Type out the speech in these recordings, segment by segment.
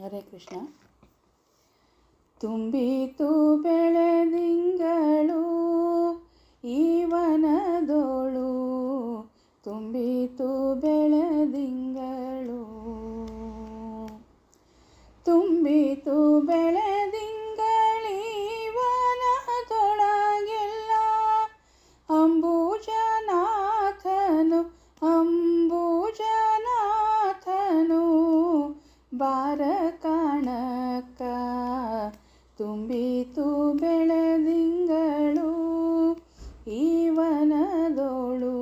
ಹರೇ ಕೃಷ್ಣ. ತುಂಬಿತು ಬೆಳೆದಿಂಗಳು ಈವನದೋಳು ತುಂಬಿತು ಬೆಳೆದಿಂಗಳು ತುಂಬಿತು ಬೆಳೆದಿಂಗಳು ಈವನದೋಳು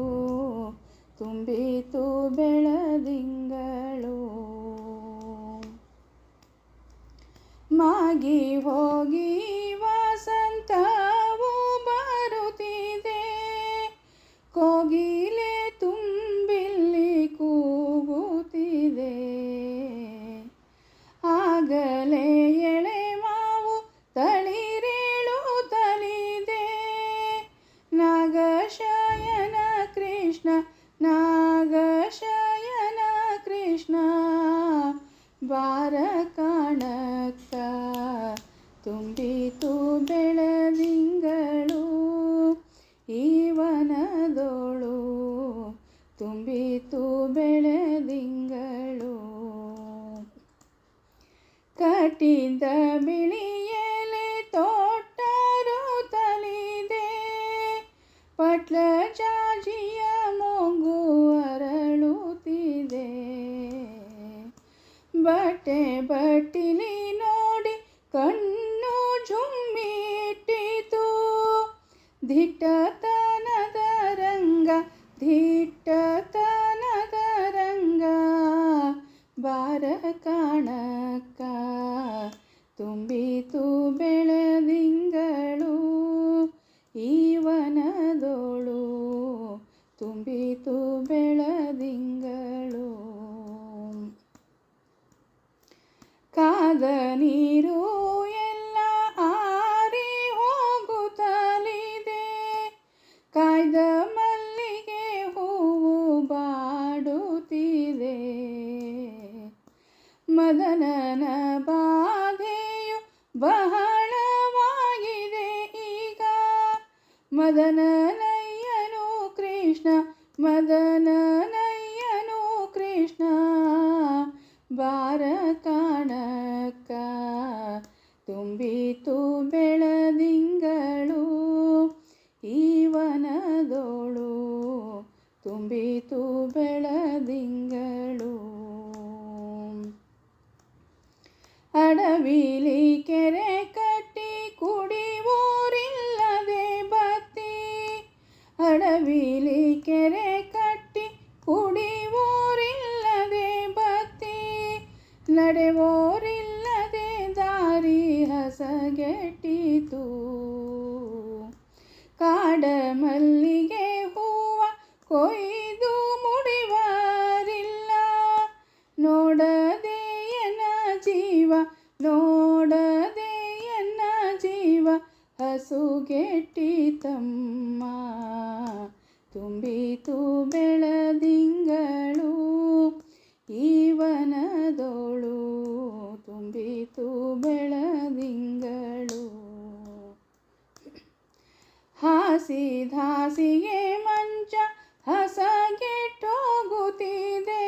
ತುಂಬಿತು ಬೆಳದಿಂಗಳು ಮಾಗಿ ಹೋಗಿ ಕಾಣಕ್ಕ ತುಂಬಿತು ಬೆಳದಿಂಗಳು ಈವನದೋಳು ತುಂಬಿತು ಬೆಳದಿಂಗಳು. ಕಟ್ಟಿದ ಬಿಳಿಯಲೆ ಈವನದೋಳು ತುಂಬಿತು ಬೆಳದಿಂಗಳು ಕಾದ ನೀರು ಎಲ್ಲ ಆರಿ ಹೋಗುತ್ತಲಿದೆ. ಕಾಯ್ದ ಮಲ್ಲಿಗೆ ಹೂವು ಬಾಡುತ್ತಿದೆ. ಮದನನ ಬಾಧೆಯು ಬಹಳವಾಗಿದೆ ಮದನನಯ್ಯನು ಕೃಷ್ಣ ಮದನನಯ್ಯನು ಕೃಷ್ಣ. ಬಾರ ಕಾಣಕ್ಕ ತುಂಬಿತು ಬೆಳದಿಂಗಳು ಈವನದೋಳು ತುಂಬಿತು ಬೆಳದಿಂಗಳು ಅಡವಿಲಿ ಕೆರೆ ಕಟ್ಟಿ ಹಸುಗೆಟ್ಟಿತಮ್ಮ ತುಂಬಿತು ಬೆಳದಿಂಗಳು ಈವನದೋಳು ತುಂಬಿತು ಬೆಳದಿಂಗಳು. ಹಾಸಿದಾಸಿಗೆ ಮಂಚ ಹಸಗೆಟ್ಟೋಗುತ್ತಿದೆ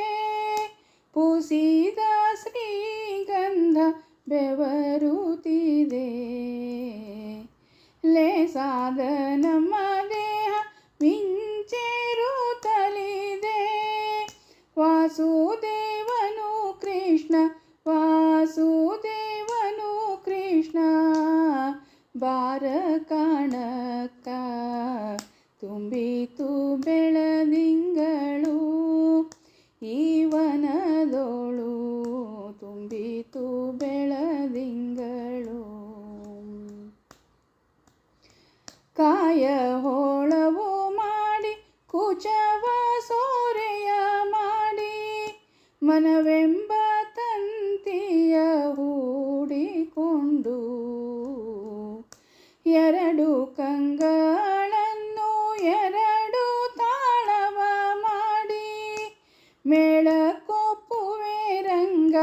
ಪುಸಿದ ಶ್ರೀಗಂಧ ಬೆವರುತ್ತಿದೆ ಮನವೆಂಬ ತಂತಿಯ ಹೂಡಿಕೊಂಡು ಎರಡು ಕಂಗಳನ್ನು ಎರಡು ತಾಳವ ಮಾಡಿ ಮೇಳಕ್ಕೊಪ್ಪುವೆ ರಂಗ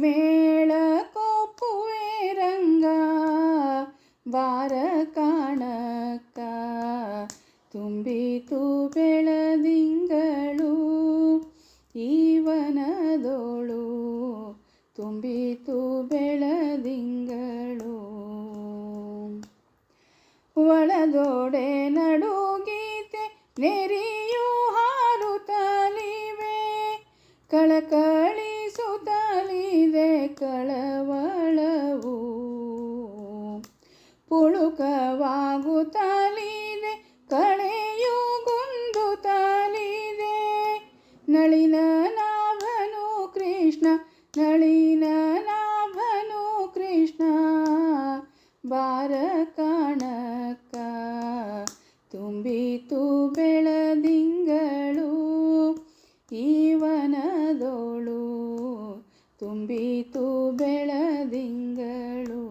ಮೇಳಕ್ಕೊಪ್ಪುವೆ ರಂಗ ಬಾರ ಕಾಣಕ್ಕ ತುಂಬಿತು ಬೆ ತುಂಬಿತು ಬೆಳದಿಂಗಳು. ಒಳದೋಡೆ ನಡುಗೀತೆ ನೆರಿಯು ಹಾರುತ್ತಲಿವೆ ಕಳಕಳಿಸುತ್ತಲಿದೆ ಕಳವಳವು. ಪುಳುಕವಾಗುತ್ತಲಿದೆ ಕಳೆಯು ಗುಂದುತ್ತಲಿದೆ ನಳಿನ ತುಂಬಿತು ಬೆಳದಿಂಗಳು ಈವನದೋಳು ತುಂಬಿತು ಬೆಳದಿಂಗಳು.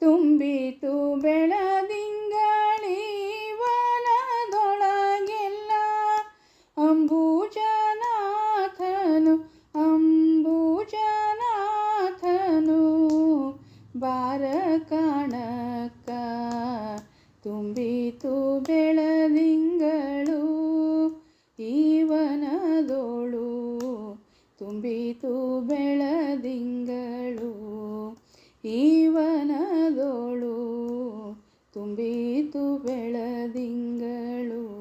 ತುಂಬಿತು ಬೆಳದಿಂಗಳೀವನದೊಳಗೆಲ್ಲ ಅಂಬುಜನಾಥನು ಅಂಬುಜನಾಥನು ಬಾರ ಕಾಣಕ್ಕ ತುಂಬಿತು ಬೆಳದಿಂಗಳು ಈವನದೋಳು. ತುಂಬಿತು ಬೆಳದಿಂಗಳು ಈವನದೋಳು. ತುಂಬಿತು ಬೆಳದಿಂಗಳು